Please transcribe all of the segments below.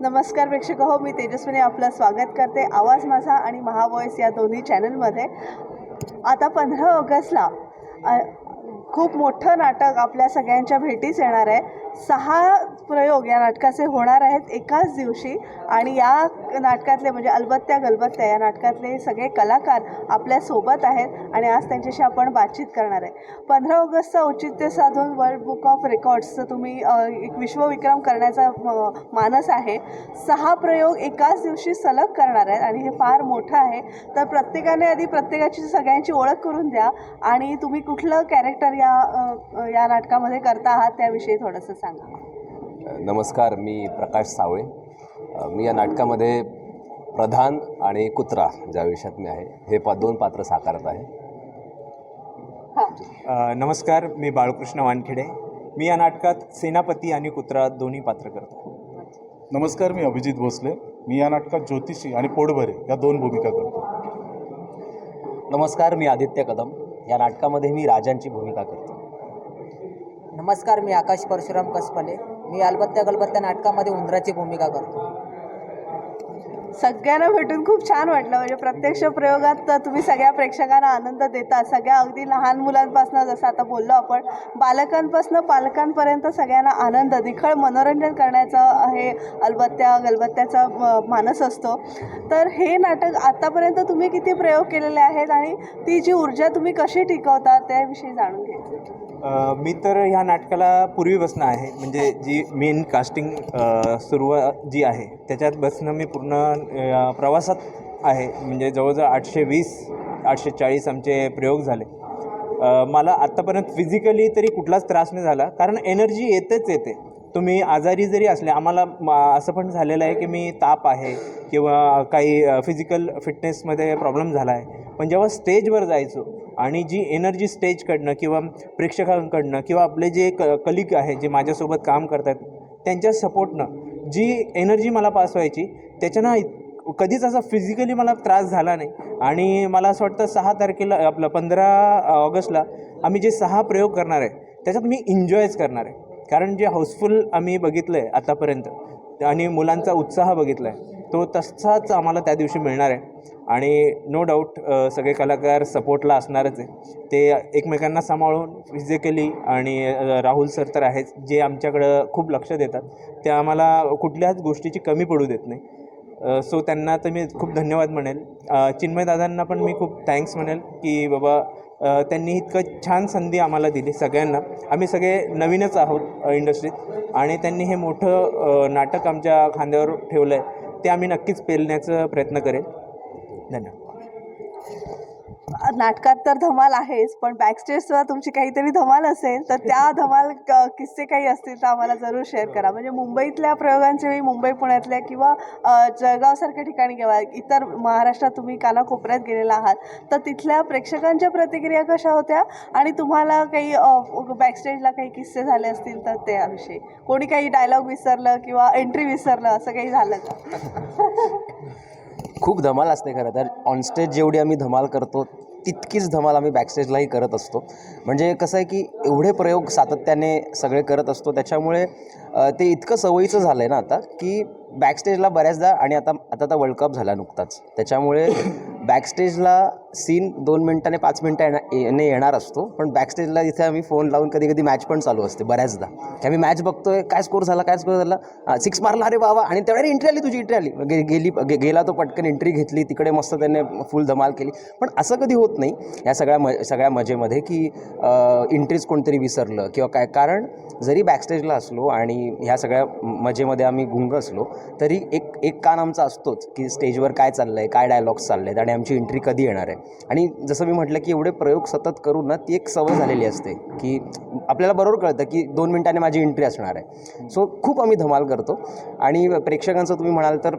नमस्कार प्रेक्षक हो मी तेजस्विनी आपलं स्वागत करते आवाज माझा आणि महावॉइस या दोन्ही चॅनलमध्ये आता पंधरा ऑगस्टला खूप मोठं नाटक आपल्या सगळ्यांच्या भेटीस येणार आहे. सहा प्रयोग या नाटकाचे होणार आहेत एकाच दिवशी आणि या नाटकातले म्हणजे अलबत्त्या गलबत्त्या या नाटकातले सगळे कलाकार आपल्यासोबत आहेत आणि आज त्यांच्याशी आपण बातचीत करणार आहे. पंधरा ऑगस्टचं औचित्य साधून वर्ल्ड बुक ऑफ रेकॉर्ड्सचं तुम्ही एक विश्वविक्रम करण्याचा मानस आहे. सहा प्रयोग एकाच दिवशी सलग करणार आहेत आणि हे फार मोठं आहे. तर प्रत्येकाने आधी प्रत्येकाची सगळ्यांची ओळख करून द्या आणि तुम्ही कुठलं कॅरेक्टर या या नाटकामध्ये करता आहात त्याविषयी थोडंसं सांगा. नमस्कार मी प्रकाश सावळे. मी या नाटकामध्ये प्रधान आणि कुत्रा ज्या विषयात मी आहे हे पा दोन पात्र साकारत आहे. हां. नमस्कार मी बाळकृष्ण वानखेडे. मी या नाटकात सेनापती आणि कुत्रा दोन्ही पात्र करतो. नमस्कार मी अभिजित भोसले. मी या नाटकात ज्योतिषी आणि पोटभरे या दोन भूमिका करतो. नमस्कार मी आदित्य कदम. या नाटकामध्ये मी राजांची भूमिका करतो. नमस्कार मी आकाश परशुराम कसपले. मी अलबत्त्या गलबत्त्या नाटकामध्ये उंदराची भूमिका करतो. सगळ्यांना भेटून खूप छान वाटलं. म्हणजे प्रत्यक्ष प्रयोगात तर तुम्ही सगळ्या प्रेक्षकांना आनंद देता. सगळ्या अगदी लहान मुलांपासून जसं आता बोललो आपण बालकांपासून पालकांपर्यंत सगळ्यांना आनंद निखळ मनोरंजन करण्याचं हे अलबत्त्या गलबत्त्याचा मानस असतो. तर हे नाटक आतापर्यंत तुम्ही किती प्रयोग केलेले आहेत आणि ती जी ऊर्जा तुम्ही कशी टिकवता त्याविषयी जाणून घ्यायचं. मी तर ह्या नाटकाला पूर्वीपासून आहे. म्हणजे जी मेन कास्टिंग सुरुवात जी आहे त्याच्यात बसणं मी पूर्ण प्रवासात आहे. म्हणजे जवळजवळ आठशे वीस आठशे चाळीस आमचे प्रयोग झाले. मला आत्तापर्यंत फिजिकली तरी कुठलाच त्रास नाही झाला. कारण एनर्जी येतेच येते. तुम्ही आजारी जरी असले आम्हाला असं पण झालेलं आहे की मी ताप आहे किंवा काही फिजिकल फिटनेसमध्ये प्रॉब्लेम झाला आहे. पण जेव्हा स्टेजवर जायचो आणि जी एनर्जी स्टेजकडनं किंवा प्रेक्षकांकडनं किंवा आपले जे क कलिग आहे जे माझ्यासोबत काम करतात त्यांच्या सपोर्टनं जी एनर्जी मला पास व्हायची त्याच्यानं कधीच असा फिजिकली मला त्रास झाला नाही. आणि मला असं वाटतं सहा तारखेला आपलं पंधरा ऑगस्टला आम्ही जे सहा प्रयोग करणार आहे त्याच्यात मी एन्जॉयच करणार आहे. कारण जे हाऊसफुल आम्ही बघितलं आहे आतापर्यंत आणि मुलांचा उत्साह बघितला आहे तो तसाच आम्हाला त्या दिवशी मिळणार आहे. आणि नो डाऊट सगळे कलाकार सपोर्टला असणारच आहे. ते एकमेकांना सांभाळून फिजिकली आणि राहुल सर तर आहेच जे आमच्याकडं खूप लक्ष देतात. ते आम्हाला कुठल्याच गोष्टीची कमी पडू देत नाही. सो त्यांना तर मी खूप धन्यवाद म्हणेल. चिन्मय दादांना पण मी खूप थँक्स म्हणेल की बाबा त्यांनी इतकं छान संधी आम्हाला दिली सगळ्यांना. आम्ही सगळे नवीनच आहोत इंडस्ट्रीत आणि त्यांनी हे मोठं नाटक आमच्या खांद्यावर ठेवलं आहे ते आम्ही नक्कीच पेलण्याचा प्रयत्न करेल. धन्यवाद. नाटकात तर धमाल आहेच पण बॅकस्टेजला तुमची काहीतरी धमाल असेल तर त्या धमाल किस्से काही असतील तर आम्हाला जरूर शेअर करा. म्हणजे मुंबईतल्या प्रयोगांच्या वेळी मुंबई पुण्यातल्या किंवा जळगावसारख्या ठिकाणी किंवा इतर महाराष्ट्रात तुम्ही कानाकोपऱ्यात गेलेला आहात तर तिथल्या प्रेक्षकांच्या प्रतिक्रिया कशा होत्या? आणि तुम्हाला काही बॅकस्टेजला काही किस्से झाले असतील तर त्याविषयी. कोणी काही डायलॉग विसरलं किंवा एंट्री विसरलं असं काही झालं का? खूप धमाल असते खरं तर. ऑनस्टेज जेवढी आम्ही धमाल करतो तितकीच धमाल आम्ही बॅकस्टेजलाही करत असतो. म्हणजे कसं आहे की एवढे प्रयोग सातत्याने सगळे करत असतो. त्याच्यामुळे ते इतकं सवयीचं झालं आहे ना आता की बॅकस्टेजला बऱ्याचदा आणि आता आता तर वर्ल्ड कप झाला नुकताच. त्याच्यामुळे बॅकस्टेजला सीन दोन मिनटाने पाच मिनटं येणार येणे येणार असतो. पण बॅकस्टेजला इथे आम्ही फोन लावून कधी कधी मॅच पण चालू असते बऱ्याचदा. की आम्ही मॅच बघतोय काय स्कोर झाला काय स्कोर झाला? सिक्स मारला अरे बाबा आणि तेवढ्या एंट्री आली तुझी एंट्री आली. गे गेली गे- गेला तो पटकन एंट्री घेतली तिकडे मस्त त्याने फुल धमाल केली. पण असं कधी होत नाही या सगळ्या म सगळ्या मजेमध्ये की एंट्रीज कोणतरी विसरलं किंवा काय. कारण जरी बॅकस्टेजला असलो आणि ह्या सगळ्या मजेमध्ये आम्ही गुंग असलो तरी एक एक कान आमचा असतोच की स्टेजवर काय चाललं आहे काय डायलॉग्स चालले आहेत आणि आमची एंट्री कधी येणार आहे. आणि जसं मी म्हटलं की एवढे प्रयोग सतत करून ना ती एक सवय झालेली असते की आपल्याला बरोबर कळतं की दोन मिनटाने माझी एंट्री असणार आहे. सो खूप आम्ही धमाल करतो. आणि प्रेक्षकांचं तुम्ही म्हणाल तर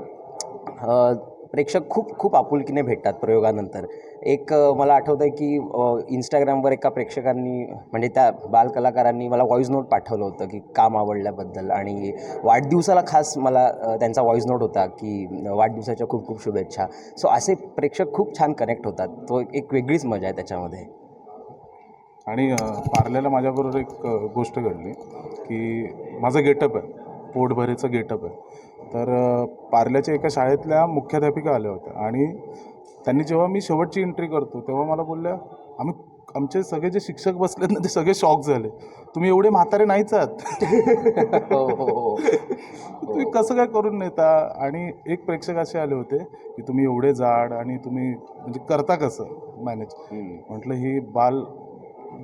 प्रेक्षक खूप खूप आपुलकीने भेटतात प्रयोगानंतर. एक मला आठवतं आहे की इंस्टाग्रामवर एका प्रेक्षकांनी म्हणजे त्या बालकलाकारांनी मला व्हॉईस नोट पाठवलं होतं की काम आवडल्याबद्दल आणि वाढदिवसाला खास मला त्यांचा व्हॉईस नोट होता की वाढदिवसाच्या खूप खूप शुभेच्छा. सो असे प्रेक्षक खूप छान कनेक्ट होतात. तो एक वेगळीच मजा आहे त्याच्यामध्ये. आणि पार्ल्याला माझ्याबरोबर एक गोष्ट घडली की माझं गेटअप आहे. पोटभरेचं गेटअप आहे. तर पार्ल्याच्या एका शाळेतल्या मुख्याध्यापिका आल्या होत्या आणि त्यांनी जेव्हा मी शेवटची एंट्री करतो तेव्हा मला बोलल्या आम्ही आमचे सगळे जे शिक्षक बसलेत ना ते सगळे शॉक झाले. तुम्ही एवढे म्हातारे नाहीच आहात. हो हो हो. तुम्ही कसं काय करून नेता? आणि एक प्रेक्षक असे आले होते की तुम्ही एवढे जाड आणि तुम्ही म्हणजे करता कसं मॅनेज म्हटलं ही बाल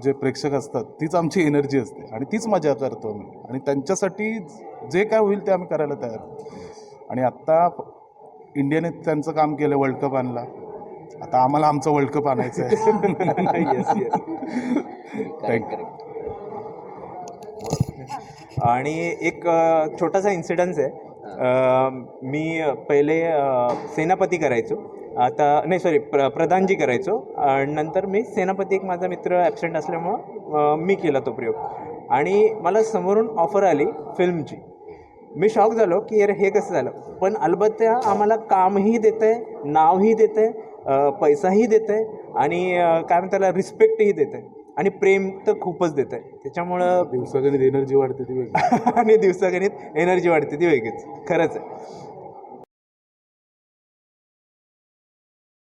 जे प्रेक्षक असतात तीच आमची एनर्जी असते. आणि तीच मजा करतो आम्ही आणि त्यांच्यासाठी जे काय होईल ते आम्ही करायला तयार. आहोत. आणि आत्ता इंडियाने त्यांचं काम केलं वर्ल्ड कप आणला. आता आम्हाला आमचं वर्ल्ड कप आणायचं आहे. आणि एक छोटासा इन्सिडन्स आहे. मी पहिले सेनापती करायचो. आता नाही सॉरी प्र प्रधानजी करायचो. आणि नंतर मी सेनापती एक माझा मित्र ॲबसेंट असल्यामुळं मी केला तो प्रयोग. आणि मला समोरून ऑफर आली फिल्मची मी शॉक झालो की अरे हे कसं झालं? पण अलबत्त आम्हाला कामही देतं आहे नावही देतं आहे पैसाही देतं आहे आणि काय त्याला रिस्पेक्टही देतं आहे आणि प्रेम तर खूपच देतं आहे त्याच्यामुळं दिवसागणित एनर्जी वाढते ती वेगळी. आणि दिवसागणित एनर्जी वाढते ती वेगळीच. खरंच आहे.